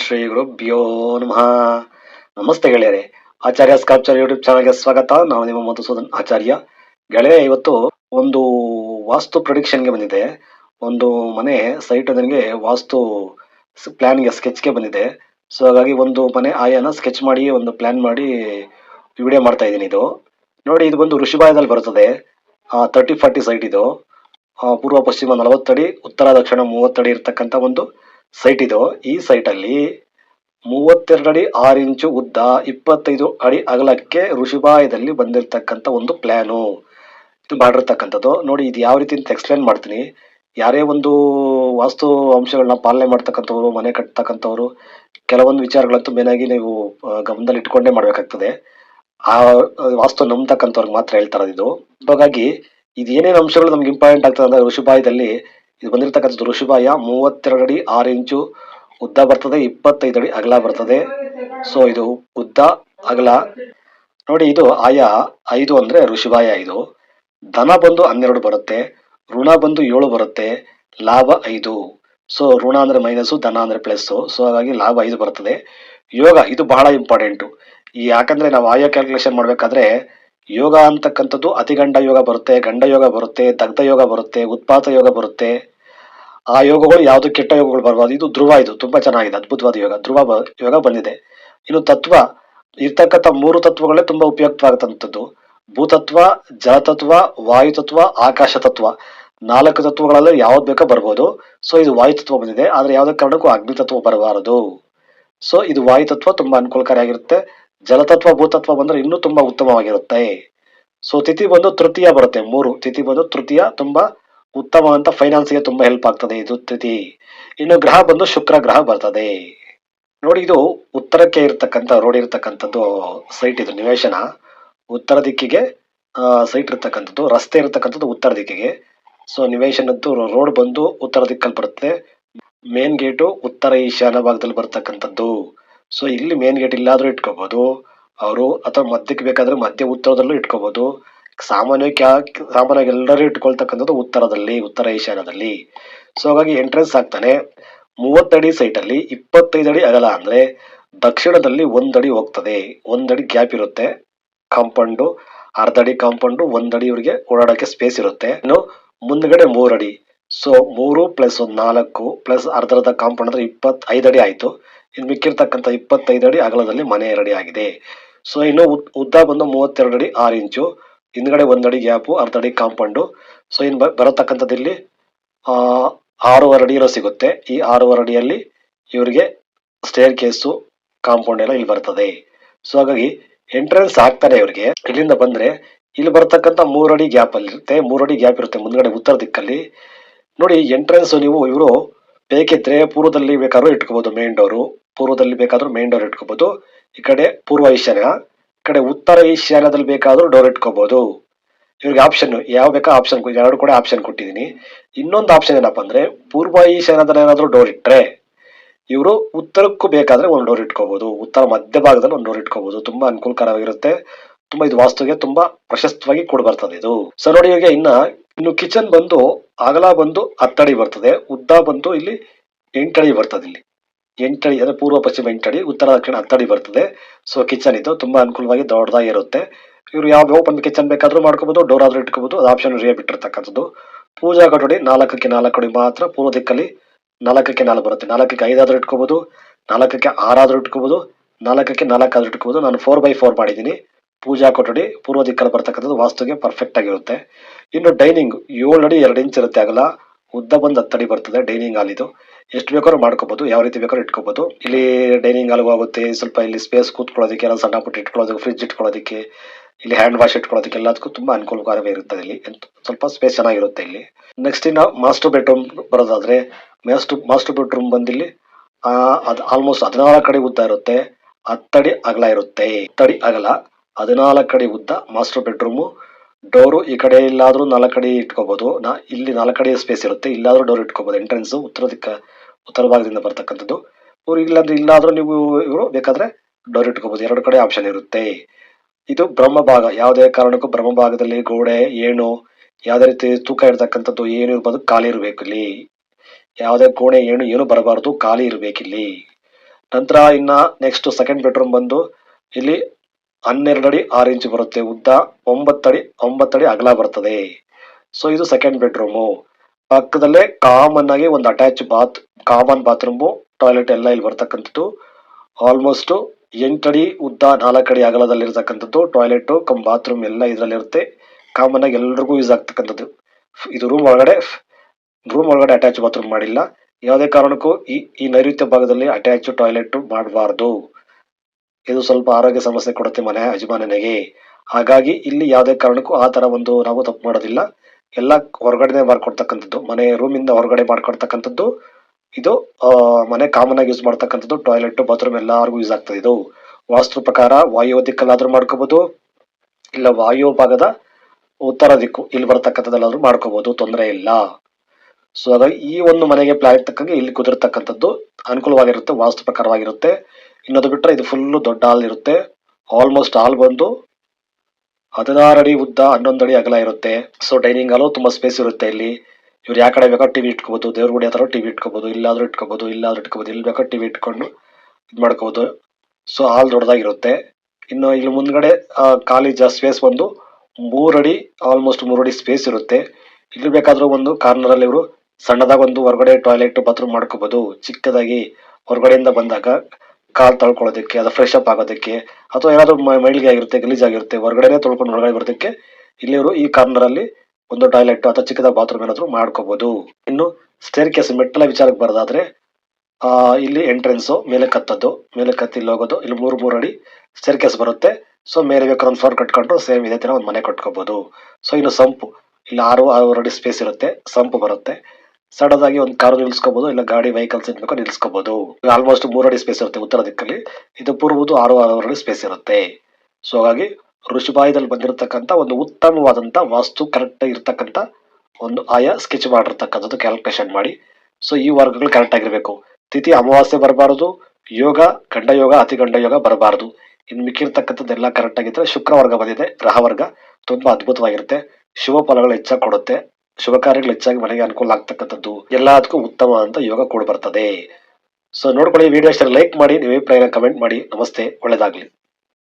ಶ್ರೀ ಗುರುಭ್ಯೋ ನಮಃ. ನಮಸ್ತೆ ಗೆಳೆಯರೆ. ಆಚಾರ್ಯ ಸ್ಕಾಪ್ಚರ್ ಯೂಟ್ಯೂಬ್ ಚಾನಲ್ಗೆ ಸ್ವಾಗತ. ನಾನು ನಿಮ್ಮ ಮಧುಸೂದನ್ ಆಚಾರ್ಯ. ಗೆಳೆಯ ಇವತ್ತು ಒಂದು ವಾಸ್ತು ಪ್ರೊಡಿಕ್ಷನ್ಗೆ ಬಂದಿದೆ. ಒಂದು ಮನೆ ಸೈಟ್ ನನಗೆ ವಾಸ್ತು ಪ್ಲಾನ್ಗೆ ಸ್ಕೆಚ್ಗೆ ಬಂದಿದೆ. ಸೊ ಹಾಗಾಗಿ ಒಂದು ಮನೆ ಆಯಾನ ಸ್ಕೆಚ್ ಮಾಡಿ, ಒಂದು ಪ್ಲಾನ್ ಮಾಡಿ ವಿಡಿಯೋ ಮಾಡ್ತಾ ಇದ್ದೀನಿ ಇದು. ನೋಡಿ, ಇದು ಬಂದು ಋಷಿಭಾಯದಲ್ಲಿ ಆ ತರ್ಟಿ ಫಾರ್ಟಿ ಸೈಟ್ ಇದು. ಪೂರ್ವ ಪಶ್ಚಿಮ ನಲವತ್ತಡಿ, ಉತ್ತರ ದಕ್ಷಿಣ ಮೂವತ್ತಡಿ ಇರ್ತಕ್ಕಂಥ ಒಂದು ಸೈಟ್ ಇದು. ಈ ಸೈಟ್ ಅಲ್ಲಿ ಮೂವತ್ತೆರಡು ಅಡಿ ಆರು ಇಂಚು ಉದ್ದ, ಇಪ್ಪತ್ತೈದು ಅಡಿ ಅಗಲಕ್ಕೆ ಋಷಿಬಾಯದಲ್ಲಿ ಬಂದಿರತಕ್ಕಂಥ ಒಂದು ಪ್ಲ್ಯಾನು ಇದು ಮಾಡಿರ್ತಕ್ಕಂಥದ್ದು. ನೋಡಿ, ಇದು ಯಾವ ರೀತಿ ಅಂತ ಎಕ್ಸ್ಪ್ಲೇನ್ ಮಾಡ್ತೀನಿ. ಯಾರೇ ಒಂದು ವಾಸ್ತು ಅಂಶಗಳನ್ನ ಪಾಲನೆ ಮಾಡ್ತಕ್ಕಂಥವ್ರು, ಮನೆ ಕಟ್ತಕ್ಕಂಥವ್ರು, ಕೆಲವೊಂದು ವಿಚಾರಗಳಂತೂ ಮೇನಾಗಿ ನೀವು ಗಮನದಲ್ಲಿ ಇಟ್ಕೊಂಡೇ ಮಾಡ್ಬೇಕಾಗ್ತದೆ. ಆ ವಾಸ್ತು ನಂಬತಕ್ಕಂಥವ್ರಿಗೆ ಮಾತ್ರ ಹೇಳ್ತಾರೆ ಇದು. ಹಾಗಾಗಿ ಇದೇನೇನು ಅಂಶಗಳು ನಮ್ಗೆ ಇಂಪಾರ್ಟೆಂಟ್ ಆಗ್ತದೆ ಅಂದರೆ ಋಷಿಭಾಯದಲ್ಲಿ ಇದು ಬಂದಿರತಕ್ಕಂಥದ್ದು ಋಷಿಬಾಯ ಮೂವತ್ತೆರಡು ಅಡಿ ಆರು ಇಂಚು ಉದ್ದ ಬರ್ತದೆ ಇಪ್ಪತ್ತೈದು ಅಡಿ ಅಗಲ ಬರ್ತದೆ. ಸೊ ಇದು ಉದ್ದ ಅಗಲ. ನೋಡಿ, ಇದು ಆಯಾ ಐದು ಅಂದ್ರೆ ಋಷಿಬಾಯ ಇದು ಧನ ಬಂದು ಹನ್ನೆರಡು ಬರುತ್ತೆ, ಋಣ ಬಂದು ಏಳು ಬರುತ್ತೆ, ಲಾಭ ಐದು. ಸೊ ಋಣ ಅಂದ್ರೆ ಮೈನಸ್, ಧನ ಅಂದ್ರೆ ಪ್ಲಸ್ ಸೊ ಹಾಗಾಗಿ ಲಾಭ ಐದು ಬರ್ತದೆ. ಯೋಗ, ಇದು ಬಹಳ ಇಂಪಾರ್ಟೆಂಟು. ಈ ಯಾಕಂದ್ರೆ ನಾವು ಆಯಾ ಕ್ಯಾಲ್ಕುಲೇಷನ್ ಮಾಡ್ಬೇಕಾದ್ರೆ, ಯೋಗ ಅಂತಕ್ಕಂಥದ್ದು ಅತಿಗಂಡ ಯೋಗ ಬರುತ್ತೆ, ಗಂಡ ಯೋಗ ಬರುತ್ತೆ, ದಗ್ಧ ಯೋಗ ಬರುತ್ತೆ, ಉತ್ಪಾತ ಯೋಗ ಬರುತ್ತೆ. ಆ ಯೋಗಗಳು ಯಾವುದು ಕೆಟ್ಟ ಯೋಗಗಳು ಬರಬಾರ್ದು ಇದು ಧ್ರುವ, ಇದು ತುಂಬಾ ಚೆನ್ನಾಗಿದೆ, ಅದ್ಭುತವಾದ ಯೋಗ. ಧ್ರುವ ಯೋಗ ಬಂದಿದೆ. ಇನ್ನು ತತ್ವ, ಇರ್ತಕ್ಕಂಥ ಮೂರು ತತ್ವಗಳೇ ತುಂಬಾ ಉಪಯುಕ್ತವಾಗತಕ್ಕಂಥದ್ದು ಭೂತತ್ವ, ಜಲತತ್ವ, ವಾಯುತತ್ವ, ಆಕಾಶ ತತ್ವ. ನಾಲ್ಕು ತತ್ವಗಳಲ್ಲಿ ಯಾವ್ದು ಬೇಕೋ ಬರ್ಬೋದು. ಸೊ ಇದು ವಾಯು ತತ್ವ ಬಂದಿದೆ. ಆದ್ರೆ ಯಾವುದೇ ಕಾರಣಕ್ಕೂ ಅಗ್ನಿ ತತ್ವ ಬರಬಾರದು. ಸೊ ಇದು ವಾಯು ತತ್ವ ತುಂಬಾ ಅನುಕೂಲಕಾರಿಯಾಗಿರುತ್ತೆ. ಜಲತತ್ವ, ಭೂತತ್ವ ಬಂದ್ರೆ ಇನ್ನೂ ತುಂಬಾ ಉತ್ತಮವಾಗಿರುತ್ತೆ. ಸೊ ತಿಥಿ ಬಂದು ತೃತೀಯ ಬರುತ್ತೆ, ಮೂರು. ತಿಥಿ ಬಂದು ತೃತೀಯ, ತುಂಬಾ ಉತ್ತಮ ಅಂತ ಫೈನಾನ್ಸ್ಗೆ ತುಂಬಾ ಹೆಲ್ಪ್ ಆಗ್ತದೆ ಇದು ತಿಥಿ. ಇನ್ನು ಗ್ರಹ ಬಂದು ಶುಕ್ರ ಗ್ರಹ ಬರ್ತದೆ. ನೋಡಿ ಇದು ಉತ್ತರಕ್ಕೆ ಇರತಕ್ಕಂತ ರೋಡ್ ಇರ್ತಕ್ಕಂಥದ್ದು ಸೈಟ್ ಇದು ನಿವೇಶನ. ಉತ್ತರ ದಿಕ್ಕಿಗೆ ಸೈಟ್ ಇರ್ತಕ್ಕಂಥದ್ದು, ರಸ್ತೆ ಇರತಕ್ಕಂಥದ್ದು ಉತ್ತರ ದಿಕ್ಕಿಗೆ. ಸೊ ನಿವೇಶನದ್ದು ರೋಡ್ ಬಂದು ಉತ್ತರ ದಿಕ್ಕಲ್ಲಿ ಬರುತ್ತೆ. ಮೇನ್ ಗೇಟು ಉತ್ತರ ಈಶಾನ್ಯ ಭಾಗದಲ್ಲಿ ಬರ್ತಕ್ಕಂಥದ್ದು. ಸೊ ಇಲ್ಲಿ ಮೇನ್ ಗೇಟ್ ಇಲ್ಲಾದ್ರೂ ಇಟ್ಕೋಬಹುದು ಅವರು ಅಥವಾ ಮಧ್ಯಕ್ಕೆ ಬೇಕಾದ್ರೆ ಮಧ್ಯ ಉತ್ತರದಲ್ಲೂ ಇಟ್ಕೋಬಹುದು ಸಾಮಾನ್ಯಕ್ಕೆ ಸಾಮಾನ್ಯವಾಗಿ ಎಲ್ಲರೂ ಇಟ್ಕೊಳ್ತಕ್ಕಂಥದ್ದು ಉತ್ತರದಲ್ಲಿ, ಉತ್ತರ ಈಶಾನ್ಯದಲ್ಲಿ. ಸೊ ಹಾಗಾಗಿ ಎಂಟ್ರೆನ್ಸ್ ಆಗ್ತಾನೆ. ಮೂವತ್ತಡಿ ಸೈಟ್ ಅಲ್ಲಿ ಇಪ್ಪತ್ತೈದು ಅಡಿ ಅಗಲ ಅಂದ್ರೆ ದಕ್ಷಿಣದಲ್ಲಿ ಒಂದಡಿ ಹೋಗ್ತದೆ. ಒಂದಡಿ ಗ್ಯಾಪ್ ಇರುತ್ತೆ. ಕಾಂಪೌಂಡು ಅರ್ಧ ಅಡಿ ಕಾಂಪೌಂಡು ಒಂದಡಿ ಇವರಿಗೆ ಓಡಾಡಕ್ಕೆ ಸ್ಪೇಸ್ ಇರುತ್ತೆ. ಇನ್ನು ಮುಂದ್ಗಡೆ ಮೂರಡಿ. ಸೊ ಮೂರು ಪ್ಲಸ್ ಒಂದು ನಾಲ್ಕು ಪ್ಲಸ್ ಅರ್ಧರ್ಧ ಅರ್ಧ ಕಾಂಪೌಂಡ್ ಅಂದ್ರೆ ಇಪ್ಪತ್ತೈದು ಅಡಿ ಆಯ್ತು. ಇನ್ನು ಮಿಕ್ಕಿರ್ತಕ್ಕಂಥ ಇಪ್ಪತ್ತೈದು ಅಡಿ ಅಗಲದಲ್ಲಿ ಮನೆ ರೆಡಿ ಆಗಿದೆ ಸೊ ಇನ್ನು ಉದ್- ಉದ್ದ ಬಂದು ಮೂವತ್ತೆರಡು ಅಡಿ ಆರು ಇಂಚು ಹಿಂದ್ಗಡೆ ಅಡಿ ಗ್ಯಾಪು ಅರ್ಧ ಅಡಿ ಕಾಂಪೌಂಡು. ಸೊ ಇನ್ ಬರತಕ್ಕಂಥದ್ದು ಇಲ್ಲಿ ಆರೂವರೆ ಅಡಿ ಇರೋ ಸಿಗುತ್ತೆ. ಈ ಆರೂವರೆ ಅಡಿಯಲ್ಲಿ ಇವರಿಗೆ ಸ್ಟೇರ್ ಕೇಸು ಕಾಂಪೌಂಡ್ ಎಲ್ಲ ಇಲ್ಲಿ ಬರ್ತದೆ. ಸೊ ಹಾಗಾಗಿ ಎಂಟ್ರೆನ್ಸ್ ಆಗ್ತಾನೆ ಇವರಿಗೆ. ಇಲ್ಲಿಂದ ಬಂದ್ರೆ ಇಲ್ಲಿ ಬರ್ತಕ್ಕಂಥ ಮೂರಡಿ ಗ್ಯಾಪ್ ಅಲ್ಲಿ ಇರುತ್ತೆ. ಮೂರಡಿ ಗ್ಯಾಪ್ ಇರುತ್ತೆ ಮುಂದ್ಗಡೆ ಉತ್ತರ ದಿಕ್ಕಲ್ಲಿ. ನೋಡಿ ಎಂಟ್ರೆನ್ಸ್ ನೀವು ಇವರು ಬೇಕಿದ್ರೆ ಪೂರ್ವದಲ್ಲಿ ಬೇಕಾದ್ರೂ ಇಟ್ಕೋಬಹುದು ಮೇನ್ ಡೋರು ಪೂರ್ವದಲ್ಲಿ ಬೇಕಾದ್ರೂ ಮೇನ್ ಡೋರ್ ಇಟ್ಕೋಬಹುದು ಈ ಕಡೆ ಪೂರ್ವ ಈಶಾನ್ಯ. ಕಡೆ ಉತ್ತರ ಏಷ್ಯಾನದಲ್ಲಿ ಬೇಕಾದರೂ ಡೋರ್ ಇಟ್ಕೋಬಹುದು ಇವ್ರಿಗೆ ಆಪ್ಷನ್ ಯಾವ ಬೇಕಾ ಆಪ್ಷನ್ ಎರಡು ಕೂಡ ಆಪ್ಷನ್ ಕೊಟ್ಟಿದ್ದೀನಿ. ಇನ್ನೊಂದು ಆಪ್ಷನ್ ಏನಪ್ಪ ಅಂದ್ರೆ ಪೂರ್ವ ಈಶಾನ್ಯದಲ್ಲಿ ಏನಾದರೂ ಡೋರ್ ಇಟ್ಟರೆ ಇವರು ಉತ್ತರಕ್ಕೂ ಬೇಕಾದ್ರೆ ಒಂದು ಡೋರ್ ಇಟ್ಕೋಬಹುದು ಉತ್ತರ ಮಧ್ಯ ಭಾಗದಲ್ಲಿ ಒಂದು ಡೋರ್ ಇಟ್ಕೋಬಹುದು ತುಂಬಾ ಅನುಕೂಲಕರವಾಗಿರುತ್ತೆ. ತುಂಬಾ ಇದು ವಾಸ್ತುಗೆ ತುಂಬಾ ಪ್ರಶಸ್ತವಾಗಿ ಕೂಡ ಬರ್ತದೆ ಇದು. ಸೊ ನೋಡಿ ಇನ್ನ ಇನ್ನು ಕಿಚನ್ ಬಂದು ಅಗಲ ಬಂದು ಹತ್ತಡಿ ಬರ್ತದೆ. ಉದ್ದ ಬಂದು ಇಲ್ಲಿ ಎಂಟಡಿ ಬರ್ತದೆ ಇಲ್ಲಿ. ಎಂಟಡಿ ಅಂದರೆ ಪೂರ್ವ ಪಶ್ಚಿಮ ಎಂಟಡಿ, ಉತ್ತರ ದಕ್ಷಿಣ ಹತ್ತಡಿ ಬರ್ತದೆ. ಸೊ ಕಿಚನ್ ಇದು ತುಂಬಾ ಅನುಕೂಲವಾಗಿ ದೊಡ್ಡದಾಗಿ ಇರುತ್ತೆ. ಇವರು ಯಾವ ಓಪನ್ ಕಿಚನ್ ಬೇಕಾದರೂ ಮಾಡ್ಕೋಬಹುದು ಡೋರ್ ಆದ್ರೂ ಇಟ್ಕೋಬಹುದು ಅದು ಆಪ್ಷನ್ ರಿಯ ಬಿಟ್ಟಿರ್ತಕ್ಕಂಥದ್ದು. ಪೂಜಾ ಕೊಠಡಿ ನಾಲ್ಕಕ್ಕೆ ನಾಲ್ಕು ಅಡಿ ಮಾತ್ರ, ಪೂರ್ವ ದಿಕ್ಕಲ್ಲಿ ನಾಲ್ಕಕ್ಕೆ ನಾಲ್ಕು ಬರುತ್ತೆ. ನಾಲ್ಕಕ್ಕೆ ಐದಾದರೂ ಇಟ್ಕೋಬಹುದು ನಾಲ್ಕಕ್ಕೆ ಆರಾದರೂ ಇಟ್ಕೋಬಹುದು ನಾಲ್ಕಕ್ಕೆ ನಾಲ್ಕಾದರೂ ಇಟ್ಕೋಬಹುದು ನಾನು ಫೋರ್ ಬೈ ಫೋರ್ ಮಾಡಿದ್ದೀನಿ. ಪೂಜಾ ಕೊಠಡಿ ಪೂರ್ವ ದಿಕ್ಕಲ್ಲಿ ಬರ್ತಕ್ಕಂಥದ್ದು ವಾಸ್ತುಗೆ ಪರ್ಫೆಕ್ಟ್ ಆಗಿರುತ್ತೆ. ಇನ್ನು ಡೈನಿಂಗ್ ಏಳು ಅಡಿ ಎರಡು ಇಂಚ್ ಇರುತ್ತೆ ಆಗಲ್ಲ ಉದ್ದ ಬಂದು ಹತ್ತಡಿ ಬರ್ತದೆ ಡೈನಿಂಗ್ ಹಾಲ್ ಇದು. ಎಷ್ಟು ಬೇಕಾದ್ರೂ ಮಾಡ್ಕೋಬಹುದು ಯಾವ ರೀತಿ ಬೇಕಾದ್ರೂ ಇಟ್ಕೋಬಹುದು ಇಲ್ಲಿ ಡೈನಿಂಗ್ ಹಾಲ್ಗೂ ಆಗುತ್ತೆ, ಸ್ವಲ್ಪ ಇಲ್ಲಿ ಸ್ಪೇಸ್ ಕೂತ್ಕೊಳ್ಳೋದಕ್ಕೆ, ಎಲ್ಲ ಸಣ್ಣ ಪುಟ್ಟ ಇಟ್ಕೊಳ್ಳೋದಕ್ಕೆ ಫ್ರಿಜ್ ಇಟ್ಕೊಳ್ಳೋದಕ್ಕೆ, ಇಲ್ಲಿ ಹ್ಯಾಂಡ್ ವಾಶ್ ಇಟ್ಕೊಳ್ಳೋದಕ್ಕೆ ಎಲ್ಲದಕ್ಕೂ ತುಂಬಾ ಅನುಕೂಲಕರವಾಗಿರುತ್ತದೆ ಇಲ್ಲಿ. ಎಂತ- ಸ್ವಲ್ಪ ಸ್ಪೇಸ್ ಚೆನ್ನಾಗಿರುತ್ತೆ ಇಲ್ಲಿ. ನೆಕ್ಸ್ಟ್ ಇನ್ನು ಮಾಸ್ಟರ್ ಬೆಡ್ರೂಮ್ ಬರೋದಾದ್ರೆ ಮಾಸ್ಟರ್ ಮಾಸ್ಟರ್ ಬೆಡ್ರೂಮ್ ಬಂದಿಲ್ಲಿ ಅದು ಆಲ್ಮೋಸ್ಟ್ ಹದಿನಾಲ್ಕು ಕಡೆ ಉದ್ದ ಇರುತ್ತೆ ಹತ್ತಡಿ ಅಗಲ ಇರುತ್ತೆ. ಹತ್ತಡಿ ಅಗಲ, ಹದಿನಾಲ್ಕು ಕಡೆ ಉದ್ದ ಮಾಸ್ಟರ್ ಬೆಡ್ರೂಮು ಡೋರು ಈ ಕಡೆ ಇಲ್ಲಾದ್ರೂ ನಾಲ್ಕು ಅಡಿ ಇಟ್ಕೋಬಹುದು ನಾ ಇಲ್ಲಿ ನಾಲ್ಕಡೆ ಸ್ಪೇಸ್ ಇರುತ್ತೆ. ಇಲ್ಲಾದ್ರೂ ಡೋರ್ ಇಟ್ಕೋಬಹುದು ಎಂಟ್ರೆನ್ಸ್ ಉತ್ತರ ದಿಕ್ಕ ಉತ್ತರ ಭಾಗದಿಂದ ಬರ್ತಕ್ಕಂಥದ್ದು. ಇವ್ರು ಇಲ್ಲಾಂದ್ರೆ ಇಲ್ಲಾದ್ರೂ ನೀವು ಇವರು ಬೇಕಾದ್ರೆ ಡೋರ್ ಇಟ್ಕೋಬಹುದು ಎರಡು ಕಡೆ ಆಪ್ಷನ್ ಇರುತ್ತೆ. ಇದು ಬ್ರಹ್ಮ ಭಾಗ. ಯಾವುದೇ ಕಾರಣಕ್ಕೂ ಬ್ರಹ್ಮ ಭಾಗದಲ್ಲಿ ಗೋಡೆ ಏನು ಯಾವುದೇ ರೀತಿ ತೂಕ ಇರತಕ್ಕಂಥದ್ದು ಏನು ಇರ್ಬೋದು ಖಾಲಿ ಇರಬೇಕು ಇಲ್ಲಿ ಯಾವುದೇ ಕೋಣೆ ಏನು ಏನು ಬರಬಾರದು ಖಾಲಿ ಇರಬೇಕಿಲ್ಲಿ. ನಂತರ ಇನ್ನ ನೆಕ್ಸ್ಟ್ ಸೆಕೆಂಡ್ ಬೆಡ್ರೂಮ್ ಬಂದು ಇಲ್ಲಿ ಹನ್ನೆರಡು ಅಡಿ ಆರು ಇಂಚು ಬರುತ್ತೆ, ಉದ್ದ ಒಂಬತ್ತಡಿ ಒಂಬತ್ತಡಿ ಅಗಲ ಬರ್ತದೆ. ಸೊ ಇದು ಸೆಕೆಂಡ್ ಬೆಡ್ರೂಮು ಪಕ್ಕದಲ್ಲೇ ಕಾಮನ್ ಆಗಿ ಒಂದು attach bath common bathroom toilet ಎಲ್ಲ ಇಲ್ಲಿ ಬರ್ತಕ್ಕಂಥದ್ದು. ಆಲ್ಮೋಸ್ಟ್ ಎಂಟಡಿ ಉದ್ದ ನಾಲ್ಕಡಿ ಅಗಲದಲ್ಲಿರ್ತಕ್ಕಂಥದ್ದು. ಟಾಯ್ಲೆಟ್ ಕಮ್ ಬಾತ್ರೂಮ್ ಎಲ್ಲ ಇದರಲ್ಲಿರುತ್ತೆ. ಕಾಮನ್ ಆಗಿ ಎಲ್ರಿಗೂ ಯೂಸ್ ಆಗ್ತಕ್ಕಂಥದ್ದು. ಇದು ರೂಮ್ ಒಳಗಡೆ ರೂಮ್ ಒಳಗಡೆ ಅಟ್ಯಾಚ್ ಬಾತ್ರೂಮ್ ಮಾಡಿಲ್ಲ. ಯಾವುದೇ ಕಾರಣಕ್ಕೂ ಈ ಈ ನೈಋತ್ಯ ಭಾಗದಲ್ಲಿ ಅಟ್ಯಾಚ್ ಟಾಯ್ಲೆಟ್ ಮಾಡಬಾರ್ದು. ಇದು ಸ್ವಲ್ಪ ಆರೋಗ್ಯ ಸಮಸ್ಯೆ ಕೊಡುತ್ತೆ ಮನೆ ಯಜಮಾನನಿಗೆ. ಹಾಗಾಗಿ ಇಲ್ಲಿ ಯಾವುದೇ ಕಾರಣಕ್ಕೂ ಆ ತರ ಒಂದು ನಾವು ತಪ್ಪು ಮಾಡೋದಿಲ್ಲ. ಎಲ್ಲ ಹೊರಗಡೆನೆ ಮಾಡ್ಕೊಡ್ತಕ್ಕಂಥದ್ದು. ಮನೆ ರೂಮಿಂದ ಹೊರಗಡೆ ಮಾಡ್ಕೊಡ್ತಕ್ಕಂಥದ್ದು. ಇದು ಮನೆ ಕಾಮನ್ ಆಗಿ ಯೂಸ್ ಮಾಡ್ತಕ್ಕಂಥದ್ದು. ಟಾಯ್ಲೆಟ್ ಬಾತ್ರೂಮ್ ಎಲ್ಲರಿಗೂ ಯೂಸ್ ಆಗ್ತದೆ ಇದು. ವಾಸ್ತು ಪ್ರಕಾರ ವಾಯು ದಿಕ್ಕಲ್ಲಾದ್ರೂ ಮಾಡ್ಕೋಬಹುದು ಇಲ್ಲ ವಾಯು ಭಾಗದ ಉತ್ತರ ದಿಕ್ಕು ಇಲ್ಲಿ ಬರ್ತಕ್ಕಂಥದ್ದಲ್ಲಾದ್ರೂ ಮಾಡ್ಕೋಬಹುದು ತೊಂದರೆ ಇಲ್ಲ. ಸೊ ಹಾಗಾಗಿ ಈ ಒಂದು ಮನೆಗೆ ಪ್ಲಾಟ್ ತಕ್ಕಂಗೆ ಇಲ್ಲಿ ಕುದಿರ್ತಕ್ಕಂಥದ್ದು ಅನುಕೂಲವಾಗಿರುತ್ತೆ, ವಾಸ್ತು ಪ್ರಕಾರವಾಗಿರುತ್ತೆ. ಇನ್ನೊಂದು ಬಿಟ್ರೆ ಇದು ಫುಲ್ಲು ದೊಡ್ಡ ಹಾಲ್ ಇರುತ್ತೆ. ಆಲ್ಮೋಸ್ಟ್ ಹಾಲ್ ಬಂದು ಹದಿನಾರು ಅಡಿ ಉದ್ದ ಹನ್ನೊಂದು ಅಡಿ ಅಗಲ ಇರುತ್ತೆ. ಸೊ ಡೈನಿಂಗ್ ಹಾಲು ತುಂಬ ಸ್ಪೇಸ್ ಇರುತ್ತೆ ಇಲ್ಲಿ. ಇವ್ರು ಯಾವ ಕಡೆ ಬೇಕಾದ್ರೆ ಟಿವಿ ಇಟ್ಕೋಬಹುದು ದೇವ್ರ ಗುಡಿ ಹತ್ರ ಟಿವಿ ಇಟ್ಕೋಬಹುದು ಇಲ್ಲಾದ್ರೂ ಇಟ್ಕೋಬಹುದು ಇಲ್ಲಾದ್ರೂ ಇಟ್ಕೋಬಹುದು ಇಲ್ಲಿ ಬೇಕಾದ್ರೆ ಟಿವಿ ಇಟ್ಕೊಂಡು ಇದು ಮಾಡ್ಕೋಬಹುದು ಸೊ ಹಾಲ್ ದೊಡ್ಡದಾಗಿರುತ್ತೆ. ಇನ್ನು ಇಲ್ಲಿ ಮುಂದ್ಗಡೆ ಖಾಲಿ ಜಾಸ್ತಿ ಸ್ಪೇಸ್ ಬಂದು ಮೂರಡಿ ಆಲ್ಮೋಸ್ಟ್ ಮೂರಡಿ ಸ್ಪೇಸ್ ಇರುತ್ತೆ. ಇಲ್ಲಿ ಬೇಕಾದ್ರೂ ಒಂದು ಕಾರ್ನರ್ ಅಲ್ಲಿ ಇವರು ಸಣ್ಣದಾಗ ಒಂದು ಹೊರಗಡೆ ಟಾಯ್ಲೆಟ್ ಬಾತ್ರೂಮ್ ಮಾಡ್ಕೋಬಹುದು ಚಿಕ್ಕದಾಗಿ ಹೊರಗಡೆಯಿಂದ ಬಂದಾಗ ಕಾಲ್ ತೊಳ್ಕೊಳ್ಳೋದಕ್ಕೆ ಅದು ಫ್ರೆಶ್ ಅಪ್ ಆಗೋದಕ್ಕೆ ಅಥವಾ ಏನಾದ್ರು ಮೈಲ್ಗೆ ಆಗಿರುತ್ತೆ, ಗಲೀಜ್ ಆಗಿರುತ್ತೆ, ಹೊರಗಡೆನೆ ತೊಳ್ಕೊಂಡು ಹೊರಗಡೆ ಬರೋದಕ್ಕೆ ಇಲ್ಲಿ ಇವರು ಈ ಕಾರ್ನರ್ ಅಲ್ಲಿ ಒಂದು ಟಾಯ್ಲೆಟ್ ಅಥವಾ ಚಿಕ್ಕದಾದ ಬಾತ್ರೂಮ್ ಏನಾದರೂ ಮಾಡ್ಕೋಬಹುದು ಇನ್ನು ಸ್ಟೇರ್ ಕೇಸ್ ಮೆಟ್ಟಲ ವಿಚಾರಕ್ಕೆ ಬರೋದಾದ್ರೆ, ಆ, ಇಲ್ಲಿ ಎಂಟ್ರೆನ್ಸ್ ಮೇಲೆ ಕತ್ತದ್ದು, ಮೇಲೆ ಕತ್ತಿ ಇಲ್ಲಿ ಹೋಗೋದು, ಇಲ್ಲಿ ಮೂರು ಮೂರು ಅಡಿ ಸ್ಟೇರ್ ಕೇಸ್ ಬರುತ್ತೆ. ಸೊ ಮೇಲೆ ಬೇಕಾದ್ರೆ ಒಂದು ಫ್ಲೋರ್ ಕಟ್ಕೊಂಡು ಸೇಮ್ ಇದೇ ತರ ಒಂದು ಮನೆ ಕಟ್ಕೋಬಹುದು ಸೊ ಇನ್ನು ಸಂಪು, ಇಲ್ಲಿ ಆರು ಆರು ಅಡಿ ಸ್ಪೇಸ್ ಇರುತ್ತೆ, ಸಂಪು ಬರುತ್ತೆ. ಸಡದಾಗಿ ಒಂದು ಕಾರು ನಿಲ್ಸ್ಕೋಬಹುದು ಇಲ್ಲ ಗಾಡಿ ವೆಹಿಕಲ್ಸ್ ಬೇಕೋ ನಿಲ್ಸ್ಕೋಬಹುದು ಆಲ್ಮೋಸ್ಟ್ ಮೂರು ಅಡಿ ಸ್ಪೇಸ್ ಇರುತ್ತೆ ಉತ್ತರ ದಿಕ್ಕಲ್ಲಿ. ಇದು ಪೂರ್ವದು ಆರು ಆರು ಸ್ಪೇಸ್ ಇರುತ್ತೆ. ಸೊ ಹಾಗಾಗಿ ಋಷಿಬಾಯಿದಲ್ಲಿ ಬಂದಿರತಕ್ಕಂತ ಒಂದು ಉತ್ತಮವಾದಂತ ವಾಸ್ತು ಕರೆಕ್ಟ್ ಇರತಕ್ಕಂತ ಒಂದು ಆಯಾ ಸ್ಕೆಚ್ ಮಾಡಿರ್ತಕ್ಕಂಥದ್ದು ಕ್ಯಾಲ್ಕುಲೇಷನ್ ಮಾಡಿ. ಸೊ ಈ ವರ್ಗಗಳು ಕರೆಕ್ಟ್ ಆಗಿರ್ಬೇಕು. ತಿಥಿ ಅಮಾವಾಸ್ಯೆ ಬರಬಾರದು, ಯೋಗ, ಗಂಡ ಯೋಗ, ಅತಿ ಗಂಡ ಯೋಗ ಬರಬಾರದು. ಇನ್ನು ಮಿಕ್ಕಿರ್ತಕ್ಕಂಥದ್ದೆಲ್ಲ ಕರೆಕ್ಟ್ ಆಗಿದ್ರೆ ಶುಕ್ರವರ್ಗ ಬಂದಿದೆ, ಗ್ರಹ ವರ್ಗ. ತುಂಬಾ ಅದ್ಭುತವಾಗಿರುತ್ತೆ. ಶುಭ ಫಲಗಳು ಹೆಚ್ಚಾಗಿ ಕೊಡುತ್ತೆ. ಶುಭ ಕಾರ್ಯಗಳು ಹೆಚ್ಚಾಗಿ ಮನೆಗೆ ಅನುಕೂಲ ಆಗ್ತಕ್ಕಂಥದ್ದು ಎಲ್ಲದಕ್ಕೂ ಉತ್ತಮ ಅಂತ ಯೋಗ ಕೂಡ ಬರ್ತದೆ. ಸೊ ನೋಡ್ಕೊಳ್ಳಿ ವಿಡಿಯೋ ಇಷ್ಟ ಲೈಕ್ ಮಾಡಿ, ನಿಮ್ಮ ಅಭಿಪ್ರಾಯನ ಕಮೆಂಟ್ ಮಾಡಿ. ನಮಸ್ತೆ, ಒಳ್ಳೇದಾಗ್ಲಿ.